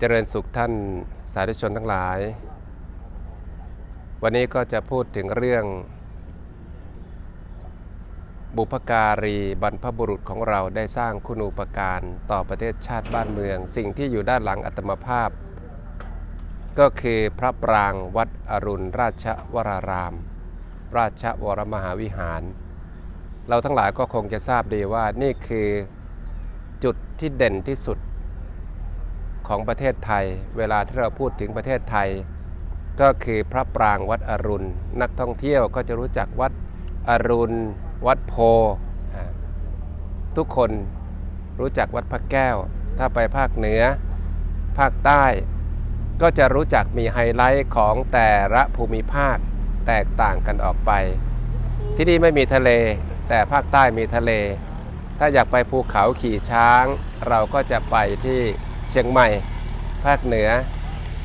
เจริญสุขท่านสาธุชนทั้งหลาย วันนี้ก็จะพูดถึงเรื่อง บุพการีบรรพบุรุษของเราได้สร้างคุณูปการต่อประเทศชาติบ้านเมือง สิ่งที่อยู่ด้านหลังอัตมภาพ ก็คือพระปรางวัดอรุณราชวราราม ราชวรมหาวิหาร เราทั้งหลายก็คงจะทราบดีว่านี่คือจุดที่เด่นที่สุด ของประเทศไทย เวลาที่เราพูดถึงประเทศไทย ก็คือพระปรางวัดอรุณ นักท่องเที่ยวก็จะรู้จักวัดอรุณ วัดโพ ทุกคนรู้จักวัดพระแก้ว ถ้าไปภาคเหนือ ภาคใต้ ก็จะรู้จักมีไฮไลท์ของแต่ละภูมิภาคแตกต่างกันออกไป ที่นี่ไม่มีทะเล แต่ภาคใต้มีทะเล ถ้าอยากไปภูเขาขี่ช้าง เราก็จะไปที่ เชียงใหม่ ภาคเหนือ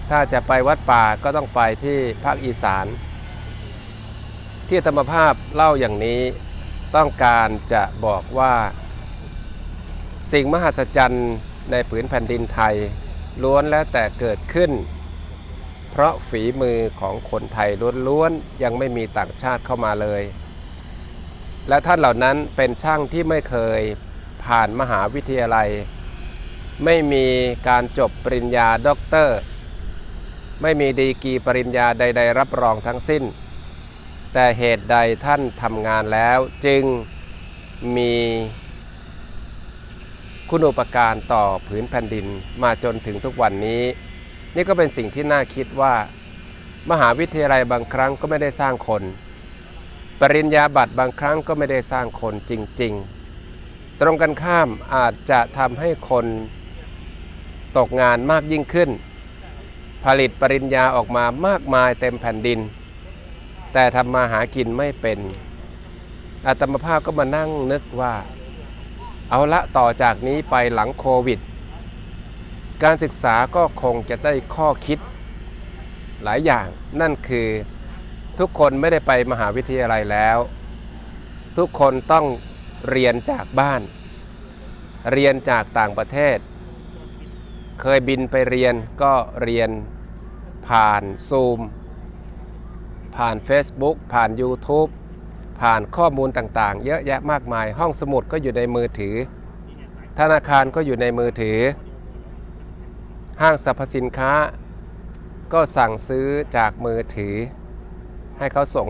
ถ้าจะไปวัดป่าก็ต้องไปที่ภาคอีสาน ที่ธรรมภาพเล่าอย่างนี้ต้องการจะบอกว่า สิ่งมหัศจรรย์ในผืนแผ่นดินไทย ล้วนแล้วแต่เกิดขึ้น เพราะฝีมือของคนไทยล้วนๆยังไม่มีต่างชาติเข้ามาเลย และท่านเหล่านั้นเป็นช่างที่ไม่เคยผ่านมหาวิทยาลัย ไม่มีการจบปริญญาด็อกเตอร์ ไม่มีดีกีปริญญาใด ๆ รับรองทั้งสิ้น แต่เหตุใดท่านทำงานแล้วจึงมีคุณูปการต่อผืนแผ่นดินมาจนถึงทุกวันนี้ นี่ก็เป็นสิ่งที่น่าคิดว่า มหาวิทยาลัยบางครั้งก็ไม่ได้สร้างคน ปริญญาบัตรบางครั้งก็ไม่ได้สร้างคนจริง ๆ ตรงกันข้ามอาจจะทำให้คน ตกงานมากยิ่งขึ้น ผลิตปริญญาออกมามากมายเต็มแผ่นดิน แต่ทำมาหากินไม่เป็น อาตมภาพก็มานั่งนึกว่า เอาละต่อจากนี้ไปหลังโควิด การศึกษาก็คงจะได้ข้อคิด หลายอย่างนั่นคือทุกคนไม่ได้ไปมหาวิทยาลัยแล้ว ทุกคนต้องเรียนจากบ้าน เรียนจากต่างประเทศ เคยบินไปเรียนก็เรียนผ่านซูม ผ่าน Facebook ผ่าน YouTube ผ่านข้อมูลต่างๆ เยอะแยะมากมาย ห้องสมุดก็อยู่ในมือถือ ธนาคารก็อยู่ในมือถือ ห้างสรรพสินค้า ก็สั่งซื้อจากมือถือ ให้เขาส่ง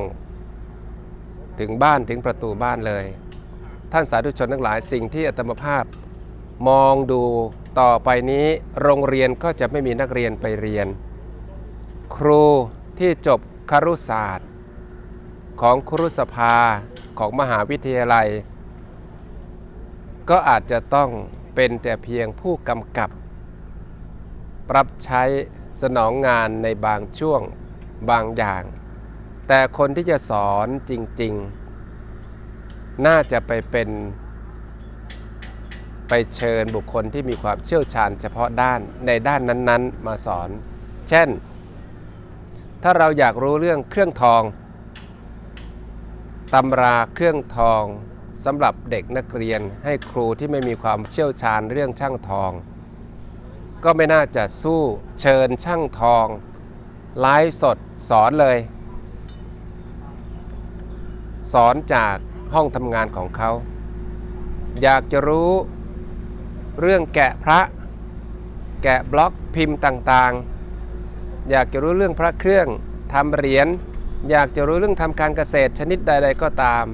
ถึงบ้านถึงประตูบ้านเลย ท่านสาธุชนทั้งหลายสิ่งที่อาตมภาพมองดู ต่อไปนี้โรงเรียนก็จะไม่มีนักเรียนไปเรียน ครูที่จบครุศาสตร์ ของครุสภาของมหาวิทยาลัย ก็อาจจะต้องเป็นแต่เพียงผู้กำกับ ปรับใช้สนองงานในบางช่วงบางอย่าง แต่คนที่จะสอนจริง ๆ น่าจะไปเป็น ไปเชิญบุคคลที่มีความเชี่ยวชาญเฉพาะด้านในด้านนั้นๆ มาสอน เช่น ถ้าเราอยากรู้เรื่องเครื่องทองตำราเครื่องทองสำหรับเด็กนักเรียนให้ครูที่ไม่มีความเชี่ยวชาญเรื่องช่างทอง ก็ไม่น่าจะสู้เชิญช่างทองไลฟ์สดสอนเลย สอนจากห้องทำงานของเขา อยากจะรู้ เรื่องแกะพระ แกะบล็อกพิมพ์ต่างๆ อยากจะรู้เรื่องพระเครื่องทำเหรียญอยากจะรู้เรื่องทำการเกษตรชนิดใด ๆ ก็ตาม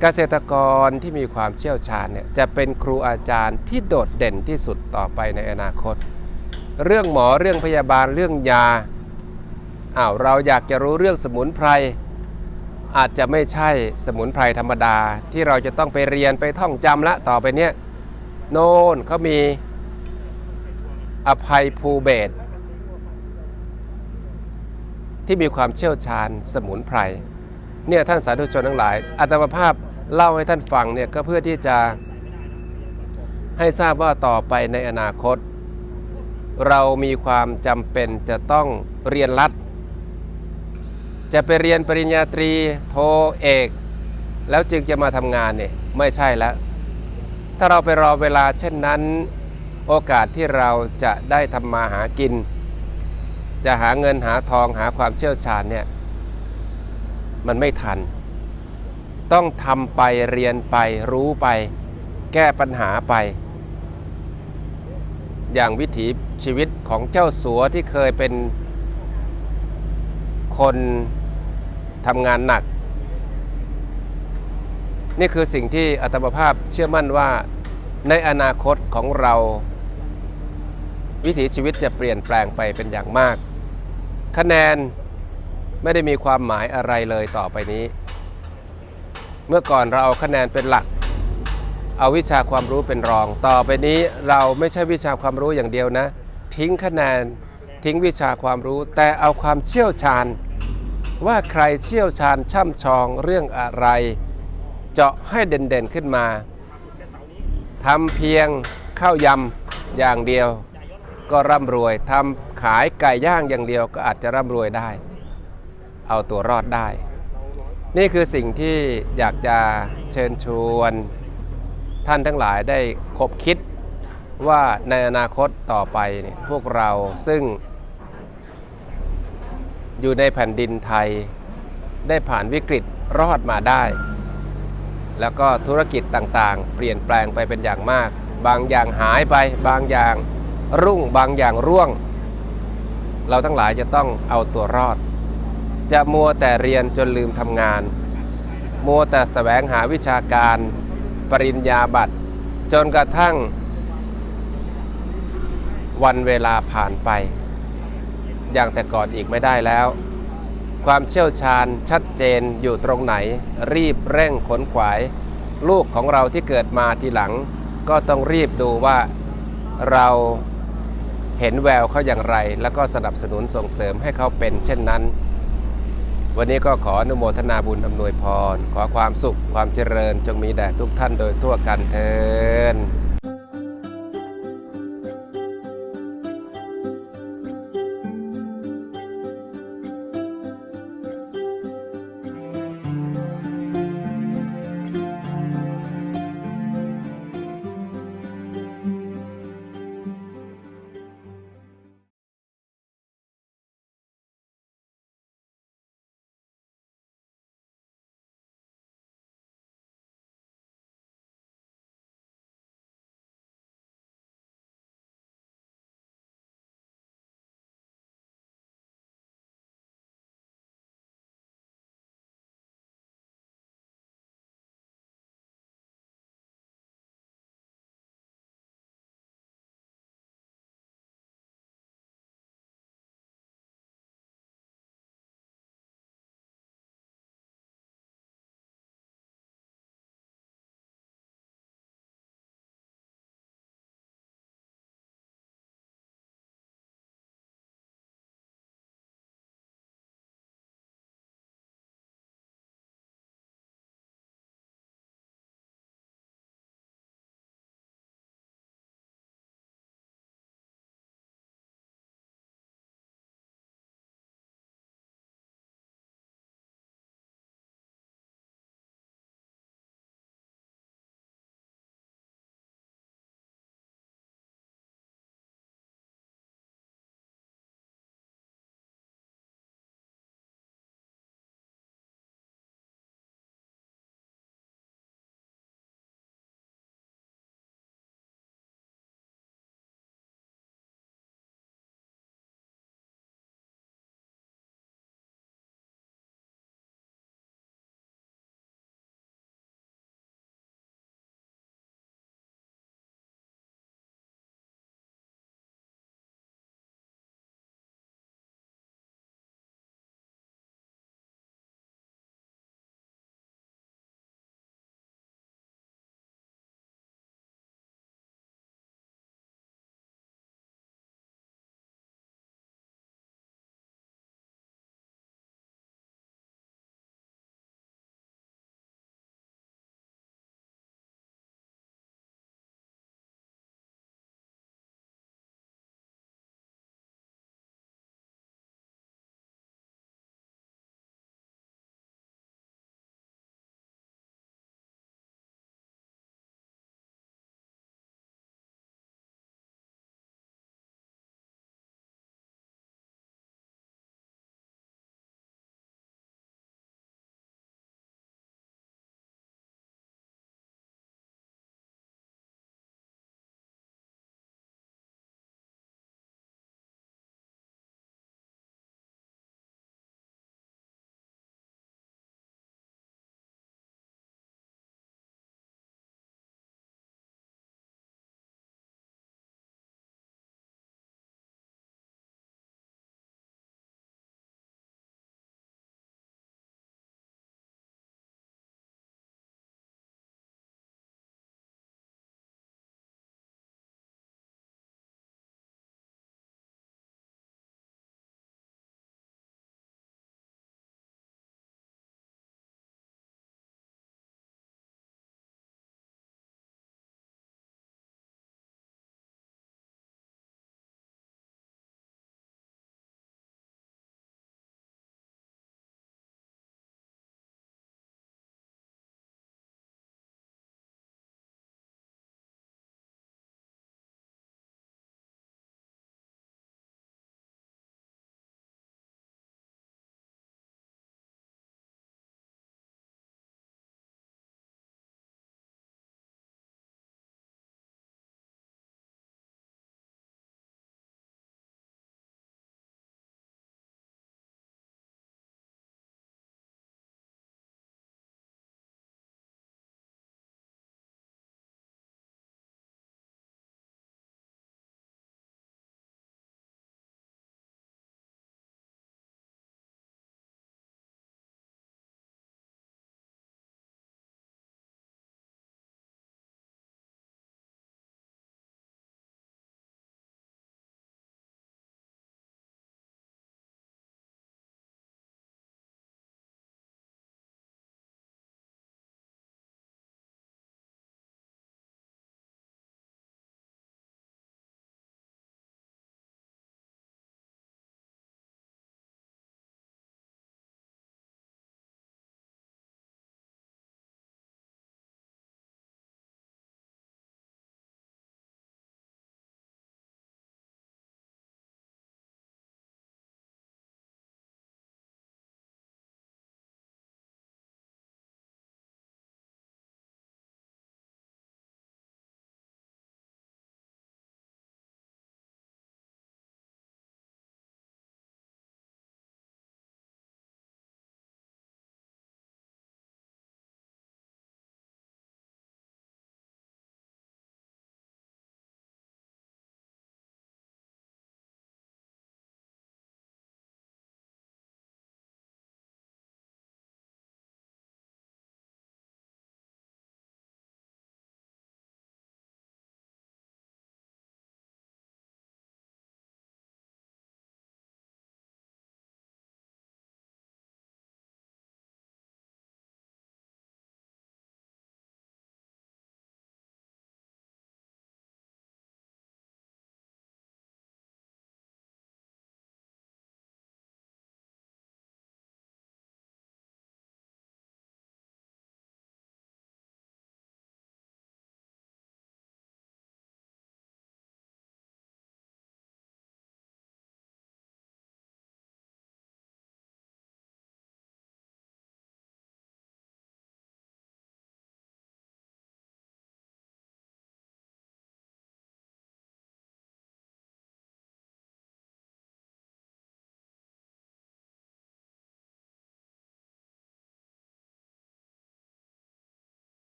เกษตรกรที่มีความเชี่ยวชาญเนี่ยจะเป็นครูอาจารย์ที่โดดเด่นที่สุดต่อไปในอนาคต เรื่องหมอเรื่องพยาบาลเรื่องยาอ้าวเราอยากจะรู้เรื่องสมุนไพรอาจจะไม่ใช่สมุนไพรธรรมดาที่เราจะต้องไปเรียนไปท่องจำละต่อไปเนี้ย โน่นเขามีอภัยภูเบศที่มีความเชี่ยวชาญสมุนไพรเนี่ยท่านสาธุชนทั้งหลายอัตมภาพเล่าให้ท่านฟังเนี่ยก็เพื่อที่จะให้ทราบว่าต่อไปในอนาคต เรามีความจำเป็นจะต้องเรียนรัด จะไปเรียนปริญญาตรีโทเอก แล้วจึงจะมาทำงานเนี่ยไม่ใช่แล้ว ถ้าเราไปรอเวลาเช่นนั้น โอกาสที่เราจะได้ทำมาหากิน จะหาเงินหาทองหาความเชี่ยวชาญเนี่ยมันไม่ทัน ต้องทำไปเรียนไปรู้ไป แก้ปัญหาไป อย่างวิถีชีวิตของเจ้าสัวที่เคยเป็นคนทำงานหนัก นี่คือสิ่งที่อัตมภาพเชื่อมั่นว่าในอนาคตของเรา วิถีชีวิตจะเปลี่ยนแปลงไปเป็นอย่างมาก คะแนนไม่ได้มีความหมายอะไรเลยต่อไปนี้ เมื่อก่อนเราเอาคะแนนเป็นหลัก เอาวิชาความรู้เป็นรอง ต่อไปนี้เราไม่ใช่วิชาความรู้อย่างเดียวนะ ทิ้งคะแนนทิ้งวิชาความรู้ แต่เอาความเชี่ยวชาญ ว่าใครเชี่ยวชาญช่ำชองเรื่องอะไร เจาะให้เด่นๆขึ้นมาทำเพียงข้าวยำอย่างเดียวก็ร่ำรวยทำขายไก่ย่างอย่างเดียวก็อาจจะร่ำรวยได้ เอาตัวรอดได้ นี่คือสิ่งที่อยากจะเชิญชวนท่านทั้งหลายได้คบคิดว่าในอนาคตต่อไปเนี่ยพวกเราซึ่ง อยู่ในแผ่นดินไทยได้ผ่านวิกฤตรอดมาได้ แล้วก็ธุรกิจต่างๆ เปลี่ยนแปลงไปเป็นอย่างมาก บางอย่างหายไป บางอย่างรุ่ง บางอย่างร่วง เราทั้งหลายจะต้องเอาตัวรอด จะมัวแต่เรียนจนลืมทำงาน มัวแต่แสวงหาวิชาการ ปริญญาบัตร จนกระทั่ง วันเวลาผ่านไป อย่างแต่ก่อนอีกไม่ได้แล้ว ความเชี่ยวชาญชัดเจนอยู่ตรงไหน รีบเร่งขนขวาย ลูกของเราที่เกิดมาทีหลัง ก็ต้องรีบดูว่าเราเห็นแววเขาอย่างไร แล้วก็สนับสนุนส่งเสริมให้เขาเป็นเช่นนั้น วันนี้ก็ขออนุโมทนาบุญอำนวยพร ขอความสุขความเจริญจงมีแด่ทุกท่านโดยทั่วกันเทิน